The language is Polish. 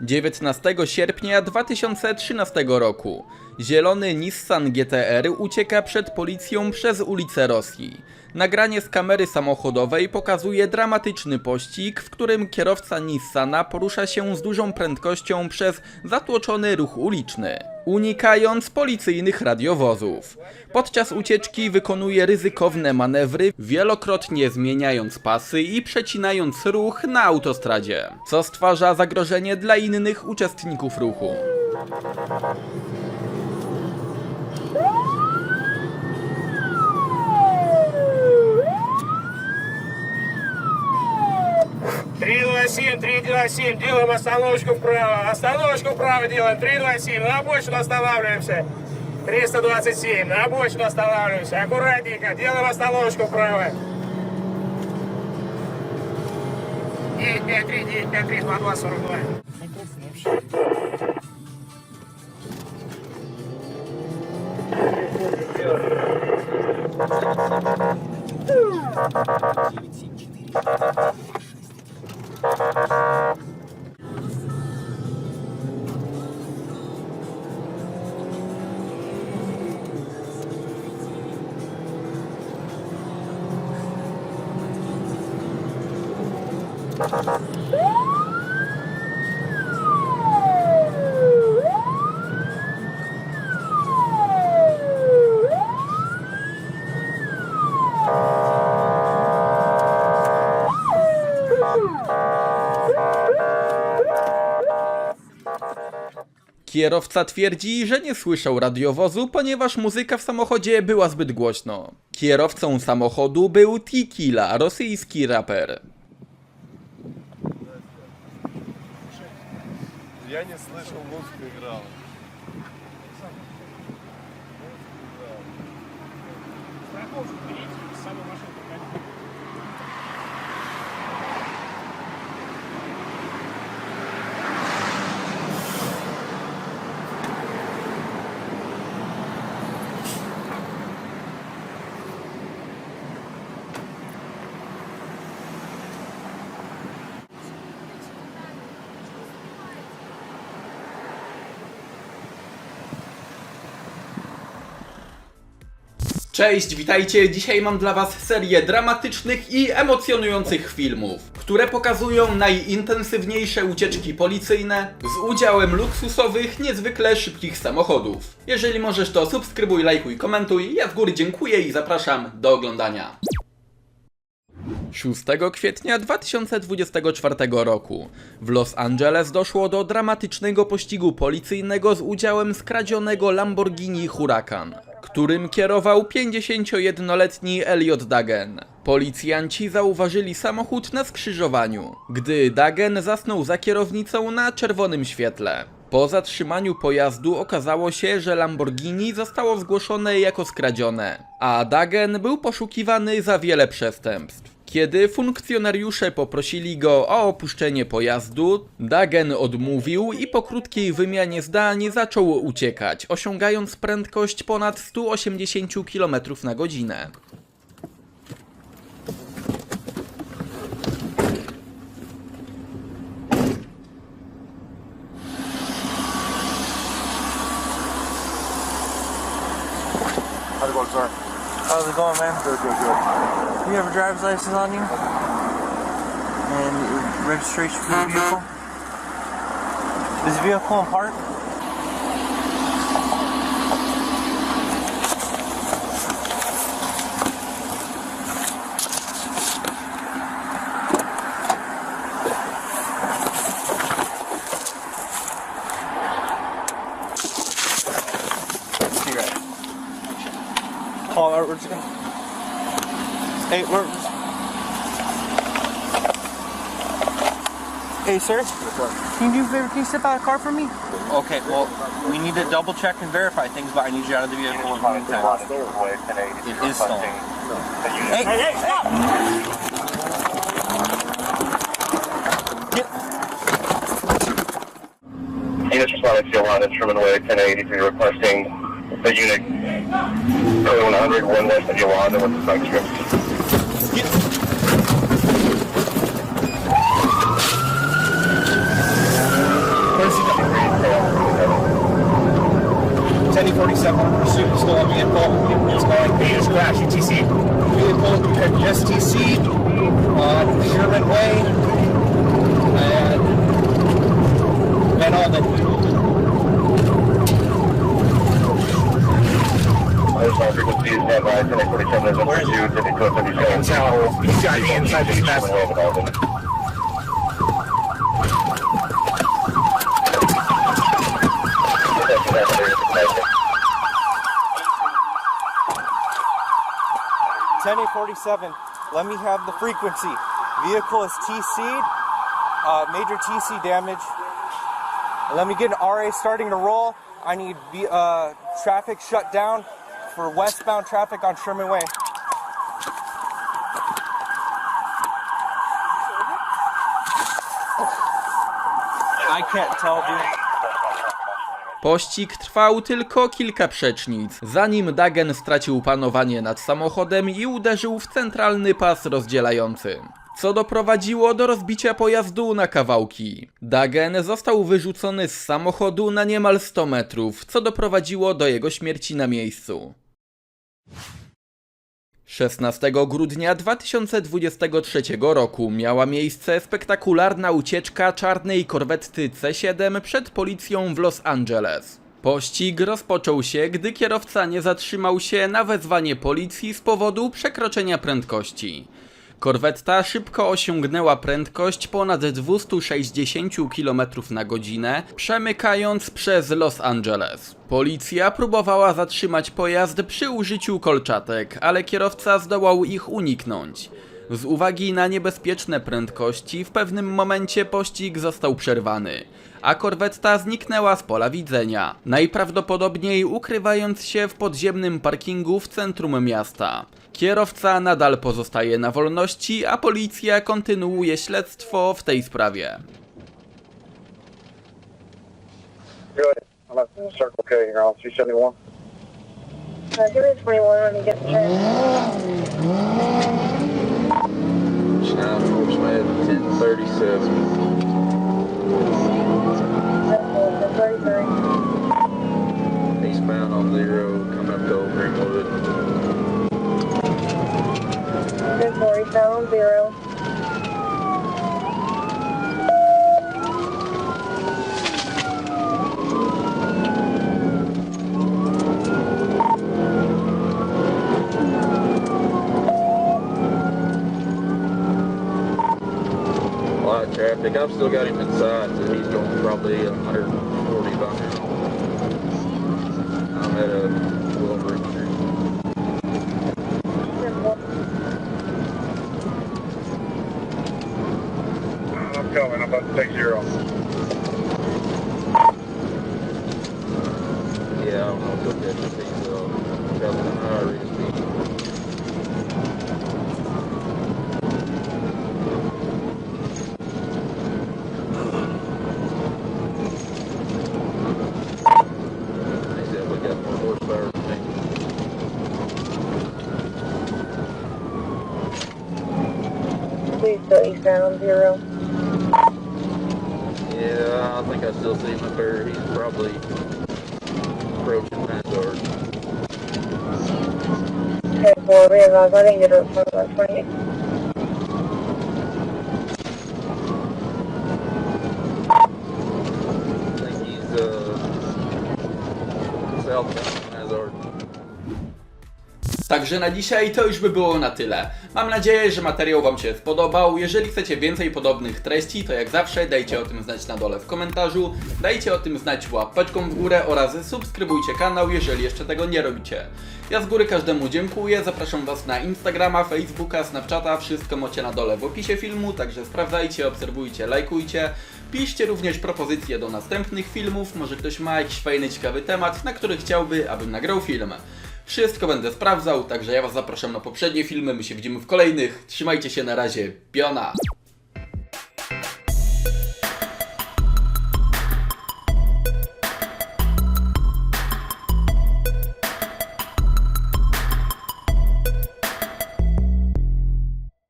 19 sierpnia 2013 roku zielony Nissan GTR ucieka przed policją przez ulicę Rosji. Nagranie z kamery samochodowej pokazuje dramatyczny pościg, w którym kierowca Nissana porusza się z dużą prędkością przez zatłoczony ruch uliczny, unikając policyjnych radiowozów. Podczas ucieczki wykonuje ryzykowne manewry, wielokrotnie zmieniając pasy i przecinając ruch na autostradzie, co stwarza zagrożenie dla innych uczestników ruchu. Три два семь, три два семь, делаем остановочку вправо, остановочку вправо делаем, три два семь, на обочину останавливаемся. 327, на обочину останавливаемся, аккуратненько, делаем остановочку вправо. 953, 953, 22, 42. Kierowca twierdzi, że nie słyszał radiowozu, ponieważ muzyka w samochodzie była zbyt głośno. Kierowcą samochodu był Tikila, rosyjski raper. Я не слышал, музыка играла. Страховку берите, с собой машину Cześć, witajcie. Dzisiaj mam dla Was serię dramatycznych i emocjonujących filmów, które pokazują najintensywniejsze ucieczki policyjne z udziałem luksusowych, niezwykle szybkich samochodów. Jeżeli możesz, to subskrybuj, lajkuj, komentuj. Ja z góry dziękuję i zapraszam do oglądania. 6 kwietnia 2024 roku w Los Angeles doszło do dramatycznego pościgu policyjnego z udziałem skradzionego Lamborghini Huracan, którym kierował 51-letni Elliot Dagen. Policjanci zauważyli samochód na skrzyżowaniu, gdy Dagen zasnął za kierownicą na czerwonym świetle. Po zatrzymaniu pojazdu okazało się, że Lamborghini zostało zgłoszone jako skradzione, a Dagen był poszukiwany za wiele przestępstw. Kiedy funkcjonariusze poprosili go o opuszczenie pojazdu, Dagen odmówił i po krótkiej wymianie zdań zaczął uciekać, osiągając prędkość ponad 180 km na godzinę. How's it going, man? Good, good, good. Do you have a driver's license on you? And your registration for the mm-hmm. vehicle? Is the vehicle in park? We're just gonna. Hey, we're. Hey, sir. Can you do a favor? Can you step out of the car for me? Okay. Well, we need to double check and verify things, but I need you out of the vehicle in the meantime. It is stolen. Hey, hey, hey, stop! Get. Units responding to Yolanda, Truman Way, 1083, requesting the unit 100, one west of Yolanda with the spike strips. STC vehicle at the STC on Sherman Way and Van Alden. Where's These me inside this capacity. 10A47, let me have the frequency. Vehicle is TC'd, uh, major TC damage. Let me get an RA starting to roll. I need uh, traffic shut down for westbound traffic on Sherman Way. I can't tell, dude. Pościg trwał tylko kilka przecznic, zanim Dagen stracił panowanie nad samochodem i uderzył w centralny pas rozdzielający. Co doprowadziło do rozbicia pojazdu na kawałki. Dagen został wyrzucony z samochodu na niemal 100 metrów, co doprowadziło do jego śmierci na miejscu. 16 grudnia 2023 roku miała miejsce spektakularna ucieczka czarnej korwety C7 przed policją w Los Angeles. Pościg rozpoczął się, gdy kierowca nie zatrzymał się na wezwanie policji z powodu przekroczenia prędkości. Korwetta szybko osiągnęła prędkość ponad 260 km na godzinę, przemykając przez Los Angeles. Policja próbowała zatrzymać pojazd przy użyciu kolczatek, ale kierowca zdołał ich uniknąć. Z uwagi na niebezpieczne prędkości, w pewnym momencie pościg został przerwany, a korwetta zniknęła z pola widzenia, najprawdopodobniej ukrywając się w podziemnym parkingu w centrum miasta. Kierowca nadal pozostaje na wolności, a policja kontynuuje śledztwo w tej sprawie. Good. I'm at Circle K here on 271. Give me 21 when you get the touchdown Torch at 1037. I've still got him inside, so he's going probably 140 by now. I'm at a Wilbur Street. Good four. I'm coming. I'm about to take zero. Yeah, I don't know what that is. He's uh, traveling at a higher rate of speed. They said we got more horsepower than me. Please still eastbound zero. Yeah, I think I still see him up there. He's probably approaching Mazard. Good four, realize I didn't get it for about 28. I think he's uh, southbound Mazard. Także na dzisiaj to już by było na tyle. Mam nadzieję, że materiał Wam się spodobał. Jeżeli chcecie więcej podobnych treści, to jak zawsze dajcie o tym znać na dole w komentarzu. Dajcie o tym znać łapeczką w górę oraz subskrybujcie kanał, jeżeli jeszcze tego nie robicie. Ja z góry każdemu dziękuję, zapraszam Was na Instagrama, Facebooka, Snapchata, wszystko macie na dole w opisie filmu, także sprawdzajcie, obserwujcie, lajkujcie. Piszcie również propozycje do następnych filmów, może ktoś ma jakiś fajny, ciekawy temat, na który chciałby, abym nagrał film. Wszystko będę sprawdzał, także ja Was zapraszam na poprzednie filmy, my się widzimy w kolejnych. Trzymajcie się na razie, piona!